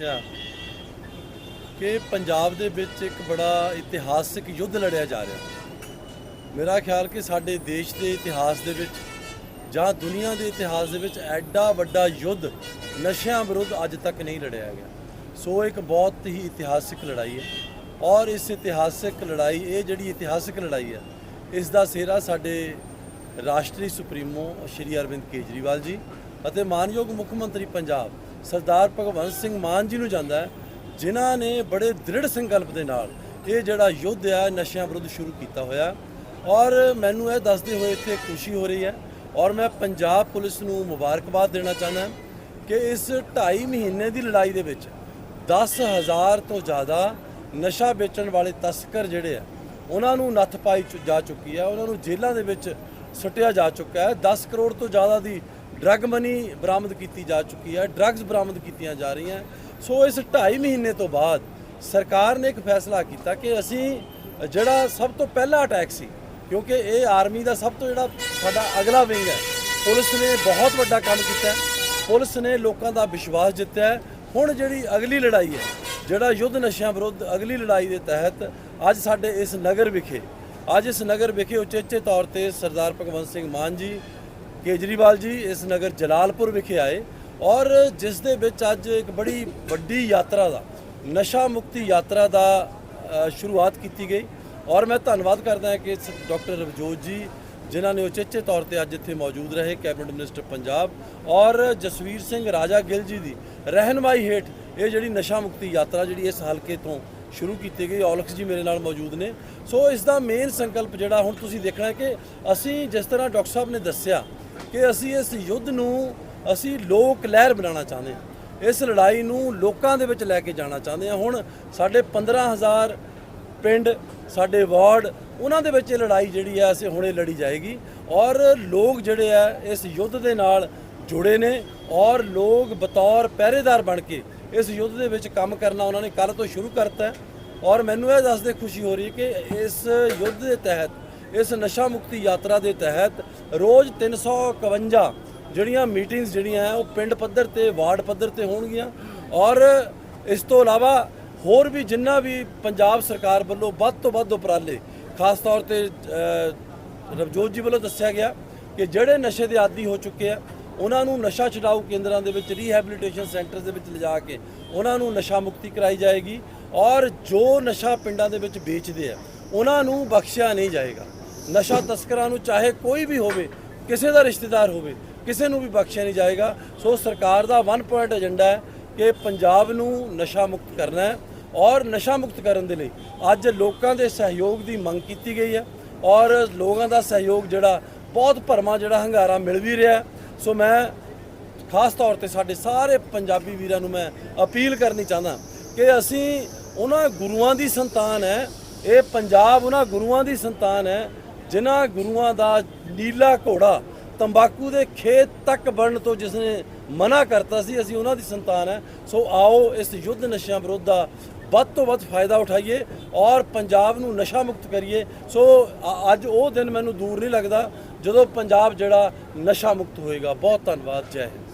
ਦੱਸਿਆ ਕਿ ਪੰਜਾਬ ਦੇ ਵਿੱਚ ਇੱਕ ਬੜਾ ਇਤਿਹਾਸਿਕ ਯੁੱਧ ਲੜਿਆ ਜਾ ਰਿਹਾ। ਮੇਰਾ ਖਿਆਲ ਕਿ ਸਾਡੇ ਦੇਸ਼ ਦੇ ਇਤਿਹਾਸ ਦੇ ਵਿੱਚ ਜਾਂ ਦੁਨੀਆ ਦੇ ਇਤਿਹਾਸ ਦੇ ਵਿੱਚ ਐਡਾ ਵੱਡਾ ਯੁੱਧ ਨਸ਼ਿਆਂ ਵਿਰੁੱਧ ਅੱਜ ਤੱਕ ਨਹੀਂ ਲੜਿਆ ਗਿਆ। ਸੋ ਇੱਕ ਬਹੁਤ ਹੀ ਇਤਿਹਾਸਿਕ ਲੜਾਈ ਹੈ ਔਰ ਇਸ ਇਤਿਹਾਸਿਕ ਲੜਾਈ, ਇਹ ਜਿਹੜੀ ਇਤਿਹਾਸਿਕ ਲੜਾਈ ਹੈ, ਇਸ ਦਾ ਸਿਹਰਾ ਸਾਡੇ ਰਾਸ਼ਟਰੀ ਸੁਪਰੀਮੋ ਸ਼੍ਰੀ ਅਰਵਿੰਦ ਕੇਜਰੀਵਾਲ ਜੀ ਅਤੇ ਮਾਨਯੋਗ ਮੁੱਖ ਮੰਤਰੀ ਪੰਜਾਬ ਸਰਦਾਰ ਭਗਵੰਤ ਸਿੰਘ ਮਾਨ ਜੀ ਨੂੰ ਜਾਂਦਾ ਜਿਨ੍ਹਾਂ ਨੇ ਬੜੇ ਦ੍ਰਿੜ ਸੰਕਲਪ ਦੇ ਨਾਲ ਇਹ ਜਿਹੜਾ ਯੁੱਧ ਹੈ ਨਸ਼ਿਆਂ ਵਿਰੁੱਧ ਸ਼ੁਰੂ ਕੀਤਾ ਹੋਇਆ। ਔਰ ਮੈਨੂੰ ਇਹ ਦੱਸਦੇ ਹੋਏ ਇੱਥੇ ਖੁਸ਼ੀ ਹੋ ਰਹੀ ਹੈ। ਔਰ ਮੈਂ ਪੰਜਾਬ ਪੁਲਿਸ ਨੂੰ ਮੁਬਾਰਕਬਾਦ ਦੇਣਾ ਚਾਹੁੰਦਾ ਕਿ ਇਸ 2.5 ਮਹੀਨੇ ਦੀ ਲੜਾਈ ਦੇ ਵਿੱਚ 10000 ਤੋਂ ਜ਼ਿਆਦਾ ਨਸ਼ਾ ਵੇਚਣ ਵਾਲੇ ਤਸਕਰ ਜਿਹੜੇ ਆ, ਉਹਨਾਂ ਨੂੰ ਨੱਥ ਪਾਈ ਜਾ ਚੁੱਕੀ ਹੈ। ਉਹਨਾਂ ਨੂੰ ਜੇਲ੍ਹਾਂ ਦੇ ਵਿੱਚ ਸੁੱਟਿਆ ਜਾ ਚੁੱਕਾ ਹੈ। 10 ਕਰੋੜ ਤੋਂ ਜ਼ਿਆਦਾ ਦੀ ਡਰੱਗ ਮਨੀ ਬਰਾਮਦ ਕੀਤੀ ਜਾ ਚੁੱਕੀ ਹੈ ਡਰੱਗਸ ਬਰਾਮਦ ਕੀਤੀਆਂ ਜਾ ਰਹੀਆਂ। ਸੋ ਇਸ 2.5 ਮਹੀਨੇ ਤੋਂ ਬਾਅਦ ਸਰਕਾਰ ਨੇ ਇੱਕ ਫੈਸਲਾ ਕੀਤਾ ਕਿ ਅਸੀਂ ਜਿਹੜਾ ਸਭ ਤੋਂ ਪਹਿਲਾ ਅਟੈਕ ਸੀ, ਕਿਉਂਕਿ ਇਹ ਆਰਮੀ ਦਾ ਸਭ ਤੋਂ ਜਿਹੜਾ ਸਾਡਾ ਅਗਲਾ ਵਿੰਗ ਹੈ, ਪੁਲਿਸ ਨੇ ਬਹੁਤ ਵੱਡਾ ਕੰਮ ਕੀਤਾ। ਪੁਲਿਸ ਨੇ ਲੋਕਾਂ ਦਾ ਵਿਸ਼ਵਾਸ ਜਿੱਤਿਆ। ਹੁਣ ਜਿਹੜੀ ਅਗਲੀ ਲੜਾਈ ਹੈ, ਜਿਹੜਾ ਯੁੱਧ ਨਸ਼ਿਆਂ ਵਿਰੁੱਧ ਅਗਲੀ ਲੜਾਈ ਦੇ ਤਹਿਤ ਅੱਜ ਸਾਡੇ ਇਸ ਨਗਰ ਵਿਖੇ, ਅੱਜ ਇਸ ਨਗਰ ਵਿਖੇ ਉਚੇਚੇ ਤੌਰ ਤੇ ਸਰਦਾਰ ਭਗਵੰਤ ਸਿੰਘ ਮਾਨ ਜੀ ਕੇਜਰੀਵਾਲ ਜੀ ਇਸ ਨਗਰ ਜਲਾਲਪੁਰ ਵਿਖੇ ਆਏ ਔਰ ਜਿਸ ਦੇ ਵਿੱਚ ਅੱਜ ਇੱਕ ਬੜੀ ਵੱਡੀ ਯਾਤਰਾ ਦਾ, ਨਸ਼ਾ ਮੁਕਤੀ ਯਾਤਰਾ ਦਾ ਸ਼ੁਰੂਆਤ ਕੀਤੀ ਗਈ ਔਰ ਮੈਂ ਧੰਨਵਾਦ ਕਰਦਾ ਹਾਂ ਕਿ ਡਾਕਟਰ ਰਵਜੋਤ ਜੀ ਜਿਨ੍ਹਾਂ ਨੇ ਉਚੇਚੇ ਤੌਰ ਤੇ ਅੱਜ ਇੱਥੇ ਮੌਜੂਦ ਰਹੇ, ਕੈਬਨਿਟ ਮਿਨਿਸਟਰ ਪੰਜਾਬ ਔਰ ਜਸਵੀਰ ਸਿੰਘ ਰਾਜਾ ਗਿੱਲ ਜੀ ਦੀ ਰਹਿਨਮਾਈ ਹੇਠ ਇਹ ਜਿਹੜੀ ਨਸ਼ਾ ਮੁਕਤੀ ਯਾਤਰਾ ਜਿਹੜੀ ਇਸ ਹਲਕੇ ਤੋਂ ਸ਼ੁਰੂ ਕੀਤੀ ਗਈ, ਔਲਖ ਜੀ ਮੇਰੇ ਨਾਲ ਮੌਜੂਦ ਨੇ। ਸੋ ਇਸ ਦਾ ਮੇਨ ਸੰਕਲਪ ਜਿਹੜਾ ਹੁਣ ਤੁਸੀਂ ਦੇਖਣਾ ਕਿ ਅਸੀਂ ਜਿਸ ਤਰ੍ਹਾਂ ਡਾਕਟਰ ਸਾਹਿਬ ਨੇ ਦੱਸਿਆ ਕਿ ਅਸੀਂ ਇਸ ਯੁੱਧ ਨੂੰ ਅਸੀਂ ਲੋਕ ਲਹਿਰ ਬਣਾਉਣਾ ਚਾਹੁੰਦੇ ਹਾਂ। ਇਸ ਲੜਾਈ ਨੂੰ ਲੋਕਾਂ ਦੇ ਵਿੱਚ ਲੈ ਕੇ ਜਾਣਾ ਚਾਹੁੰਦੇ ਹਾਂ। ਹੁਣ ਸਾਡੇ 15000 ਪਿੰਡ, ਸਾਡੇ ਵਾਰਡ, ਉਹਨਾਂ ਦੇ ਵਿੱਚ ਇਹ ਲੜਾਈ ਜਿਹੜੀ ਆ ਅਸੀਂ ਹੁਣੇ ਲੜੀ ਜਾਏਗੀ। ਔਰ ਲੋਕ ਜਿਹੜੇ ਆ ਇਸ ਯੁੱਧ ਦੇ ਨਾਲ ਜੁੜੇ ਨੇ ਔਰ ਲੋਕ ਬਤੌਰ ਪਹਿਰੇਦਾਰ ਬਣ ਕੇ ਇਸ ਯੁੱਧ ਦੇ ਵਿੱਚ ਕੰਮ ਕਰਨਾ ਉਹਨਾਂ ਨੇ ਕੱਲ ਤੋਂ ਸ਼ੁਰੂ ਕਰਤਾ ਔਰ ਮੈਨੂੰ ਇਹ ਦੱਸਦੇ ਖੁਸ਼ੀ ਹੋ ਰਹੀ ਹੈ ਕਿ ਇਸ ਯੁੱਧ ਦੇ ਤਹਿਤ ਇਸ ਨਸ਼ਾ ਮੁਕਤੀ ਯਾਤਰਾ ਦੇ ਤਹਿਤ ਰੋਜ਼ 351 ਜਿਹੜੀਆਂ ਮੀਟਿੰਗਸ ਜਿਹੜੀਆਂ ਹੈ ਉਹ ਪਿੰਡ ਪੱਧਰ ਤੇ ਵਾਰਡ ਪੱਧਰ ਤੇ ਹੋਣਗੀਆਂ। ਔਰ ਇਸ ਤੋਂ ਇਲਾਵਾ ਹੋਰ ਵੀ ਜਿੰਨਾ ਵੀ ਪੰਜਾਬ ਸਰਕਾਰ ਵੱਲੋਂ ਵੱਧ ਤੋਂ ਵੱਧ ਉਪਰਾਲੇ ਖਾਸ ਤੌਰ ਤੇ ਅ, ਰਵਜੋਤ ਜੀ ਵੱਲੋਂ ਦੱਸਿਆ ਗਿਆ ਕਿ ਜਿਹੜੇ ਨਸ਼ੇ ਦੇ ਆਦੀ ਹੋ ਚੁੱਕੇ ਆ ਉਹਨਾਂ ਨੂੰ ਨਸ਼ਾ ਛਡਾਊ ਕੇਂਦਰਾਂ ਦੇ ਵਿੱਚ ਰੀਹੈਬਿਲਿਟੇਸ਼ਨ ਸੈਂਟਰਸ ਦੇ ਵਿੱਚ ਲਿਜਾ ਕੇ ਉਹਨਾਂ ਨੂੰ ਨਸ਼ਾ ਮੁਕਤੀ ਕਰਾਈ ਜਾਏਗੀ। ਔਰ ਜੋ ਨਸ਼ਾ ਪਿੰਡਾਂ ਦੇ ਵਿੱਚ ਵੇਚਦੇ ਆ ਉਹਨਾਂ ਨੂੰ ਬਖਸ਼ਿਆ ਨਹੀਂ ਜਾਏਗਾ। ਨਸ਼ਾ ਤਸਕਰਾਂ ਨੂੰ ਚਾਹੇ ਕੋਈ ਵੀ ਹੋਵੇ, ਕਿਸੇ ਦਾ ਰਿਸ਼ਤੇਦਾਰ ਹੋਵੇ, ਕਿਸੇ ਨੂੰ ਵੀ ਬਖਸ਼ਿਆ ਨਹੀਂ ਜਾਏਗਾ। ਸੋ ਸਰਕਾਰ ਦਾ ਵਨ ਪੁਆਇੰਟ ਏਜੰਡਾ ਹੈ ਕਿ ਪੰਜਾਬ ਨੂੰ ਨਸ਼ਾ ਮੁਕਤ ਕਰਨਾ ਹੈ ਔਰ ਨਸ਼ਾ ਮੁਕਤ ਕਰਨ ਦੇ ਲਈ ਅੱਜ ਲੋਕਾਂ ਦੇ ਸਹਿਯੋਗ ਦੀ ਮੰਗ ਕੀਤੀ ਗਈ ਹੈ ਔਰ ਲੋਕਾਂ ਦਾ ਸਹਿਯੋਗ ਜਿਹੜਾ ਬਹੁਤ ਭਰਮਾ ਜਿਹੜਾ ਹੰਗਾਰਾ ਮਿਲ ਵੀ ਰਿਹਾ ਸੋ ਮੈਂ ਖਾਸ ਤੌਰ ਤੇ ਸਾਡੇ ਸਾਰੇ ਪੰਜਾਬੀ ਵੀਰਾਂ ਨੂੰ ਮੈਂ ਅਪੀਲ ਕਰਨੀ ਚਾਹੁੰਦਾ ਕਿ ਅਸੀਂ ਉਹਨਾਂ ਗੁਰੂਆਂ ਦੀ ਸੰਤਾਨ ਹੈ, ਇਹ ਪੰਜਾਬ ਉਹਨਾਂ ਗੁਰੂਆਂ ਦੀ ਸੰਤਾਨ ਹੈ ਜਿਨ੍ਹਾਂ ਗੁਰੂਆਂ ਦਾ ਨੀਲਾ ਘੋੜਾ ਤੰਬਾਕੂ ਦੇ ਖੇਤ ਤੱਕ ਬਣਨ ਤੋਂ ਜਿਸ ਨੇ ਮਨਾ ਕਰਤਾ ਸੀ, ਅਸੀਂ ਉਹਨਾਂ ਦੀ ਸੰਤਾਨ ਹੈ। ਸੋ ਆਓ ਇਸ ਯੁੱਧ ਨਸ਼ਿਆਂ ਵਿਰੁੱਧ ਦਾ ਵੱਧ ਤੋਂ ਵੱਧ ਫਾਇਦਾ ਉਠਾਈਏ ਔਰ ਪੰਜਾਬ ਨੂੰ ਨਸ਼ਾ ਮੁਕਤ ਕਰੀਏ। ਸੋ ਅੱਜ ਉਹ ਦਿਨ ਮੈਨੂੰ ਦੂਰ ਨਹੀਂ ਲੱਗਦਾ ਜਦੋਂ ਪੰਜਾਬ ਜਿਹੜਾ ਨਸ਼ਾ ਮੁਕਤ ਹੋਏਗਾ। ਬਹੁਤ ਧੰਨਵਾਦ। ਜੈ ਹਿੰਦ।